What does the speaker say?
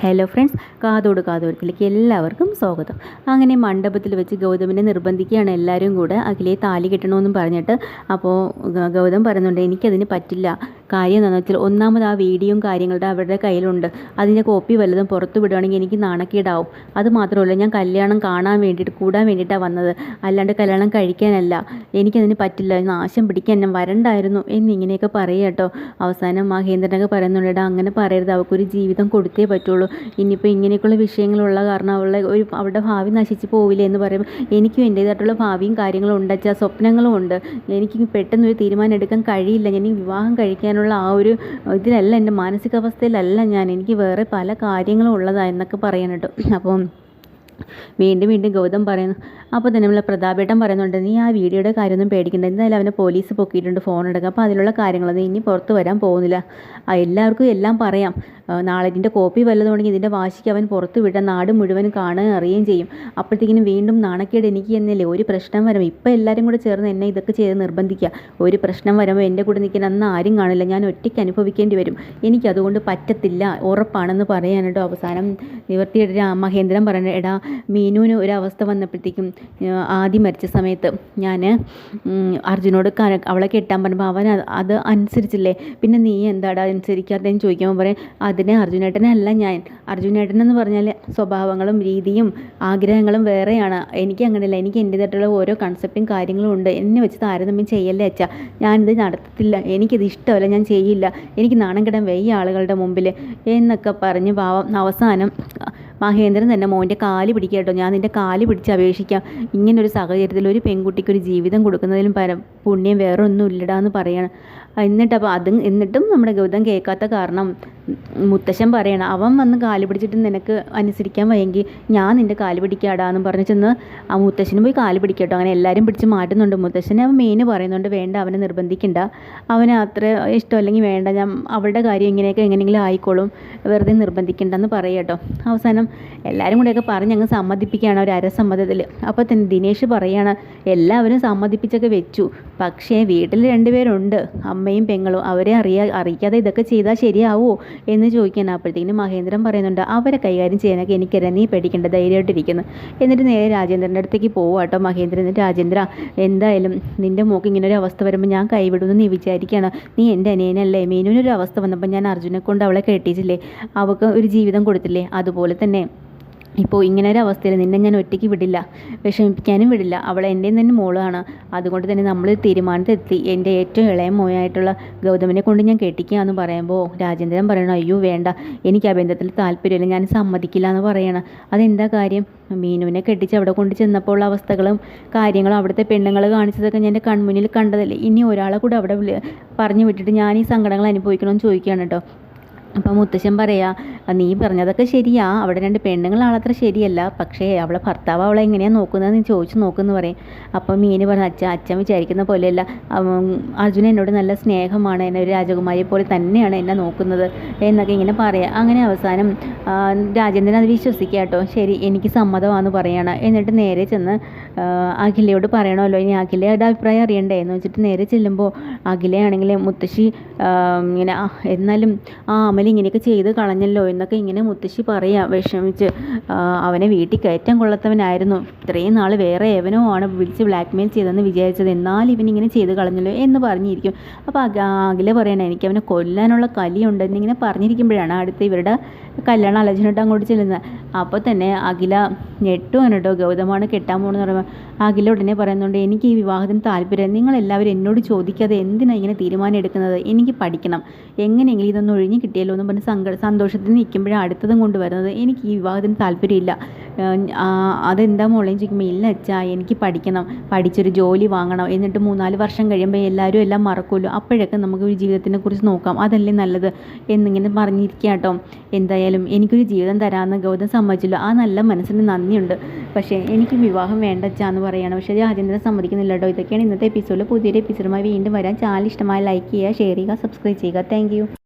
Hello friends കാതോട് കാതോരത്തിലേക്ക് എല്ലാവർക്കും സ്വാഗതം. അങ്ങനെ മണ്ഡപത്തിൽ വെച്ച് ഗൗതമിനെ നിർബന്ധിക്കുകയാണ് എല്ലാവരും കൂടെ. അഖിലെ താലി കെട്ടണമെന്നും പറഞ്ഞിട്ട്. അപ്പോൾ ഗൗതം പറയുന്നുണ്ട് എനിക്കതിന് പറ്റില്ല. കാര്യം എന്താണെന്ന് വെച്ചാൽ ഒന്നാമത് ആ വീഡിയോയും കാര്യങ്ങളുടെ അവരുടെ കയ്യിലുണ്ട്. അതിന്റെ കോപ്പി വല്ലതും പുറത്ത് വിടുകയാണെങ്കിൽ എനിക്ക് നാണക്കേടാവും. അത് മാത്രമല്ല ഞാൻ കല്യാണം കാണാൻ വേണ്ടിയിട്ട് കൂടാൻ വേണ്ടിയിട്ടാണ് വന്നത്. അല്ലാണ്ട് കല്യാണം കഴിക്കാനല്ല. എനിക്കതിന് പറ്റില്ല. നാശം പിടിക്കാൻ ഞാൻ വരണ്ടായിരുന്നു എന്നിങ്ങനെയൊക്കെ പറയുക കേട്ടോ. അവസാനം മഹേന്ദ്രനൊക്കെ പറയുന്നുണ്ട് അങ്ങനെ പറയരുത്. അവൾക്കൊരു ജീവിതം കൊടുത്തേ പറ്റുള്ളൂ. ഇനിയിപ്പോൾ ഇങ്ങനെയൊക്കെയുള്ള വിഷയങ്ങളുള്ള കാരണം അവളുടെ ഒരു അവളുടെ ഭാവി നശിച്ച് പോവില്ല എന്ന് പറയുമ്പോൾ എനിക്കും എന്റേതായിട്ടുള്ള ഭാവിയും കാര്യങ്ങളും ഉണ്ട്. സ്വപ്നങ്ങളും ഉണ്ട്. എനിക്ക് പെട്ടെന്നൊരു തീരുമാനം എടുക്കാൻ കഴിയില്ല. ഞാൻ വിവാഹം വിവാഹം കഴിക്കാനുള്ള ആ ഒരു ഇതിലല്ല എന്റെ മാനസികാവസ്ഥയിലല്ല ഞാൻ. എനിക്ക് വേറെ പല കാര്യങ്ങളും ഉള്ളതാണ് എന്നൊക്കെ പറയണം കേട്ടോ അപ്പം വീണ്ടും വീണ്ടും ഗൗതം പറയുന്നു. അപ്പോൾ തന്നെ നമ്മളെ പ്രതാപേട്ടൻ പറയുന്നുണ്ട് നീ ആ വീഡിയോയുടെ കാര്യമൊന്നും പേടിക്കണ്ട. എന്തായാലും അവനെ പോലീസ് പൊക്കിയിട്ടുണ്ട് ഫോൺ എടുക്കുക അപ്പോൾ അതിലുള്ള കാര്യങ്ങളൊന്നും ഇനി പുറത്ത് വരാൻ പോകുന്നില്ല. എല്ലാവർക്കും എല്ലാം പറയാം. നാളെ ഇതിന്റെ കോപ്പി വല്ലതുകൊണ്ടെങ്കിൽ ഇതിന്റെ വാശിക്ക് അവൻ പുറത്ത് വിടാൻ നാട് മുഴുവൻ കാണുകയും അറിയുകയും ചെയ്യും. അപ്പോഴത്തേക്കിനും വീണ്ടും നാണക്കേട് എനിക്ക് എന്നല്ലേ ഒരു പ്രശ്നം വരും. ഇപ്പോൾ എല്ലാവരും കൂടെ ചേർന്ന് എന്നെ ഇതൊക്കെ ചെയ്ത് നിർബന്ധിക്കുക. ഒരു പ്രശ്നം വരുമ്പോൾ എന്റെ കൂടെ നിൽക്കാൻ അന്ന് ആരും കാണില്ല. ഞാൻ ഒറ്റയ്ക്ക് അനുഭവിക്കേണ്ടി വരും. എനിക്കതുകൊണ്ട് പറ്റത്തില്ല. ഉറപ്പാണെന്ന് പറയാൻ അവസാനം നിവർത്തിയുടെ മഹേന്ദ്രൻ പറയുന്നത് എടാ മീനുവിന് ഒരവസ്ഥ വന്നപ്പോഴത്തേക്കും ആദ്യം മരിച്ച സമയത്ത് ഞാൻ അർജുനോട് കര- അവളെ കെട്ടാൻ പറഞ്ഞപ്പോൾ അവൻ അത് അനുസരിച്ചില്ലേ? പിന്നെ നീ എന്താടാ അനുസരിക്കാത്തതെന്ന് ചോദിക്കുമ്പോൾ പറയും അതിനെ അർജുനേട്ടനല്ല ഞാൻ. അർജുനേട്ടനെന്ന് പറഞ്ഞാൽ സ്വഭാവങ്ങളും രീതിയും ആഗ്രഹങ്ങളും വേറെയാണ്. എനിക്ക് അങ്ങനെയല്ല എനിക്ക് എന്റേതായിട്ടുള്ള ഓരോ കൺസെപ്റ്റും കാര്യങ്ങളും ഉണ്ട്. എന്നെ വെച്ച് താരതമ്യം ചെയ്യല്ലേ അച്ഛാ. ഞാനിത് നടത്തത്തില്ല എനിക്കിത് ഇഷ്ടമല്ല ഞാൻ ചെയ്യില്ല. എനിക്ക് നാണം കിടാൻ വയ്യ ആളുകളുടെ മുമ്പിൽ എന്നൊക്കെ പറഞ്ഞ് പാവം അവസാനം മഹേന്ദ്രൻ തന്നെ മോന്റെ കാൽ പിടിക്കുക കേട്ടോ. ഞാൻ നിന്റെ കാൽ പിടിച്ച് അപേക്ഷിക്കാം. ഇങ്ങനൊരു സാഹചര്യത്തിൽ ഒരു പെൺകുട്ടിക്ക് ഒരു ജീവിതം കൊടുക്കുന്നതിലും പര പുണ്യം വേറെ ഒന്നും ഇല്ലടാന്ന് പറയണം എന്നിട്ടപ്പോൾ അതും എന്നിട്ടും നമ്മുടെ ഗൗതം കേൾക്കാത്ത കാരണം മുത്തശ്ശൻ പറയണം അവൻ വന്ന് കാൽ പിടിച്ചിട്ട് നിനക്ക് അനുസരിക്കാൻ വയ്യെങ്കിൽ ഞാൻ നിന്റെ കാൽ പിടിക്കാടാന്ന് പറഞ്ഞ് ചെന്ന് ആ മുത്തശ്ശനും പോയി കാൽ പിടിക്കട്ടോ അങ്ങനെ എല്ലാവരും പിടിച്ച് മാറ്റുന്നുണ്ട്. മുത്തശ്ശനെ അവൻ മെയിന് പറയുന്നുണ്ട് വേണ്ട അവനെ നിർബന്ധിക്കണ്ട. അവന് അത്ര ഇഷ്ടമല്ലെങ്കിൽ വേണ്ട. ഞാൻ അവളുടെ കാര്യം ഇങ്ങനെയൊക്കെ എങ്ങനെയെങ്കിലും ആയിക്കോളും. വെറുതെ നിർബന്ധിക്കണ്ടെന്ന് പറയട്ടോ അവസാനം എല്ലാവരും കൂടെയൊക്കെ പറഞ്ഞ് അങ്ങ് സമ്മതിപ്പിക്കുകയാണ് ഒരു അരസമ്മതത്തിൽ അപ്പോൾ തന്നെ ദിനേശ് പറയുകയാണ് എല്ലാവരും സമ്മതിപ്പിച്ചൊക്കെ വെച്ചു. പക്ഷേ വീട്ടിൽ രണ്ടുപേരുണ്ട്. അമ്മയും പെങ്ങളും. അവരെ അറിയാ അറിയിക്കാതെ ഇതൊക്കെ ചെയ്താൽ ശരിയാവോ എന്ന് ചോദിക്കാൻ അപ്പോഴത്തേക്കും മഹേന്ദ്രൻ പറയുന്നുണ്ട് അവരെ കൈകാര്യം ചെയ്യാനൊക്കെ എനിക്കറിയാം നീ പേടിക്കേണ്ട ധൈര്യമായിട്ടിരിക്കുന്നു. എന്നിട്ട് നേരെ രാജേന്ദ്രന്റെ അടുത്തേക്ക് പോവാ കേട്ടോ. മഹേന്ദ്രൻ എന്നിട്ട് രാജേന്ദ്ര എന്തായാലും നിന്റെ മോക്ക് ഇങ്ങനെ ഒരു അവസ്ഥ വരുമ്പോൾ ഞാൻ കൈവിടുമെന്ന് നീ വിചാരിക്കുകയാണ്. നീ എന്റെ അനിയനല്ലേ? മീനുവിനൊരു അവസ്ഥ വന്നപ്പോൾ ഞാൻ അർജുനെ കൊണ്ട് അവളെ കെട്ടിച്ചില്ലേ? അവൾക്ക് ഒരു ജീവിതം കൊടുത്തില്ലേ? അതുപോലെ തന്നെ ഇപ്പോൾ ഇങ്ങനെ ഒരു അവസ്ഥയിൽ നിന്നെ ഞാൻ ഒറ്റയ്ക്ക് വിടില്ല വിഷമിപ്പിക്കാനും വിടില്ല. അവൾ എന്റെയും തന്നെ മോളാണ്. അതുകൊണ്ട് തന്നെ നമ്മൾ തീരുമാനത്തെത്തി എന്റെ ഏറ്റവും ഇളയ മോയായിട്ടുള്ള ഗൗതമിനെ കൊണ്ട് ഞാൻ കെട്ടിക്കുക എന്ന് പറയുമ്പോൾ രാജേന്ദ്രൻ പറയണം അയ്യോ വേണ്ട. എനിക്ക് ആ ബന്ധത്തിൽ താല്പര്യമില്ല. ഞാൻ സമ്മതിക്കില്ല എന്ന് പറയണം. അതെന്താ കാര്യം? മീനുവിനെ കെട്ടിച്ച് അവിടെ കൊണ്ട് ചെന്നപ്പോൾ അവസ്ഥകളും കാര്യങ്ങളും അവിടുത്തെ പെണ്ണുങ്ങൾ കാണിച്ചതൊക്കെ ഞാൻ എന്റെ കൺമുന്നിൽ കണ്ടതല്ലേ. ഇനി ഒരാളെ കൂടെ അവിടെ പറഞ്ഞു വിട്ടിട്ട് ഞാൻ ഈ സങ്കടങ്ങൾ അനുഭവിക്കണമെന്ന് ചോദിക്കുകയാണ് കേട്ടോ. അപ്പോൾ മുത്തശ്ശൻ പറയാ നീ പറഞ്ഞതൊക്കെ ശരിയാ. അവിടെ രണ്ട് പെണ്ണുങ്ങളാളത്ര ശരിയല്ല. പക്ഷേ അവളെ ഭർത്താവ് അവളെ എങ്ങനെയാണ് നോക്കുന്നത് നീ ചോദിച്ചു നോക്കുമെന്ന് പറയും. അപ്പം മീന് പറഞ്ഞ അച്ഛൻ അച്ഛൻ വിചാരിക്കുന്ന പോലെയല്ല. അർജുന എന്നോട് നല്ല സ്നേഹമാണ്. എന്നെ ഒരു രാജകുമാരിയെ പോലെ തന്നെയാണ് എന്നെ നോക്കുന്നത്. എന്നൊക്കെ ഇങ്ങനെ പറയാം. അങ്ങനെ അവസാനം രാജേന്ദ്രൻ അത് വിശ്വസിക്കുക കേട്ടോ ശരി എനിക്ക് സമ്മതമാണെന്ന് പറയണം. എന്നിട്ട് നേരെ ചെന്ന് അഖിലയോട് പറയണമല്ലോ. ഇനി അഖിലയുടെ അഭിപ്രായം അറിയണ്ടേ? എന്ന് വെച്ചിട്ട് നേരെ ചെല്ലുമ്പോൾ അഖിലയാണെങ്കിൽ മുത്തശ്ശി ഇങ്ങനെ "ആ, എന്നാലും ആ അമൽ ഇങ്ങനെയൊക്കെ ചെയ്ത് കളഞ്ഞല്ലോ എന്നൊക്കെ ഇങ്ങനെ മുത്തശ്ശി പറയാ വിഷമിച്ച്. അവനെ വീട്ടിൽ കയറ്റം കൊള്ളത്തവനായിരുന്നു. ഇത്രയും നാൾ വേറെ എവനോ ആണ് വിളിച്ച് ബ്ലാക്ക് മെയിൽ ചെയ്തെന്ന് വിചാരിച്ചത്. എന്നാൽ ഇവൻ ഇങ്ങനെ ചെയ്ത് കളഞ്ഞല്ലോ എന്ന് പറഞ്ഞിരിക്കും. അപ്പോൾ അഖ അഖില പറയണ എനിക്ക് അവനെ കൊല്ലാനുള്ള കലിയുണ്ടെന്ന് ഇങ്ങനെ പറഞ്ഞിരിക്കുമ്പോഴാണ് അടുത്ത് ഇവരുടെ കല്യാണ ആലോചനയിട്ട് അങ്ങോട്ട് ചെല്ലുന്നത്. അപ്പോൾ തന്നെ അഖില ഞെട്ടുവാണ് കേട്ടോ ഗൗതമാണ് കെട്ടാൻ പോകണമെന്ന് പറയുമ്പോൾ അഖില ഉടനെ പറയുന്നുണ്ട് എനിക്ക് ഈ വിവാഹത്തിന് താല്പര്യം നിങ്ങളെല്ലാവരും എന്നോട് ചോദിക്കാതെ എന്തിനാണ് ഇങ്ങനെ തീരുമാനം എടുക്കുന്നത്? എനിക്ക് പഠിക്കണം. എങ്ങനെയെങ്കിലും ഇതൊന്നും ഒഴിഞ്ഞു ഒഴിഞ്ഞ് കിട്ടിയല്ലോ എന്ന് പറഞ്ഞ് സങ്ക സന്തോഷത്തിൽ നിൽക്കുമ്പോഴാണ് അടുത്തതും കൊണ്ടുവരുന്നത്. എനിക്ക് ഈ വിവാഹത്തിന് താല്പര്യമില്ല. അതെന്താ മോളെയും ചോദിക്കുമ്പോൾ ഇല്ല അച്ഛാ എനിക്ക് പഠിക്കണം. പഠിച്ചൊരു ജോലി വാങ്ങണം. എന്നിട്ട് മൂന്നാൽ വർഷം കഴിയുമ്പോൾ എല്ലാവരും എല്ലാം മറക്കുമല്ലോ. അപ്പോഴൊക്കെ നമുക്ക് ഒരു ജീവിതത്തിനെ കുറിച്ച് നോക്കാം. അതല്ലേ നല്ലത്? എന്നിങ്ങനെ പറഞ്ഞിരിക്കുക കേട്ടോ എന്തായാലും എനിക്കൊരു ജീവിതം തരാമെന്ന് ഗൗതം സമ്മതിച്ചല്ലോ. ആ നല്ല മനസ്സിന് നന്ദിയുണ്ട്. പക്ഷേ എനിക്ക് വിവാഹം വേണ്ട അച്ഛാന്ന് പറയണം. പക്ഷേ രാജേന്ദ്രൻ സമ്മതിക്കുന്നില്ല കേട്ടോ ഇതൊക്കെയാണ് ഇന്നത്തെ എപ്പിസോഡിൽ പുതിയൊരു എപ്പിസോഡുമായി വീണ്ടും വരാൻ ചാനൽ ഇഷ്ടമായ ലൈക്ക് ചെയ്യുക ഷെയർ ചെയ്യുക സബ്സ്ക്രൈബ് ചെയ്യുക. താങ്ക്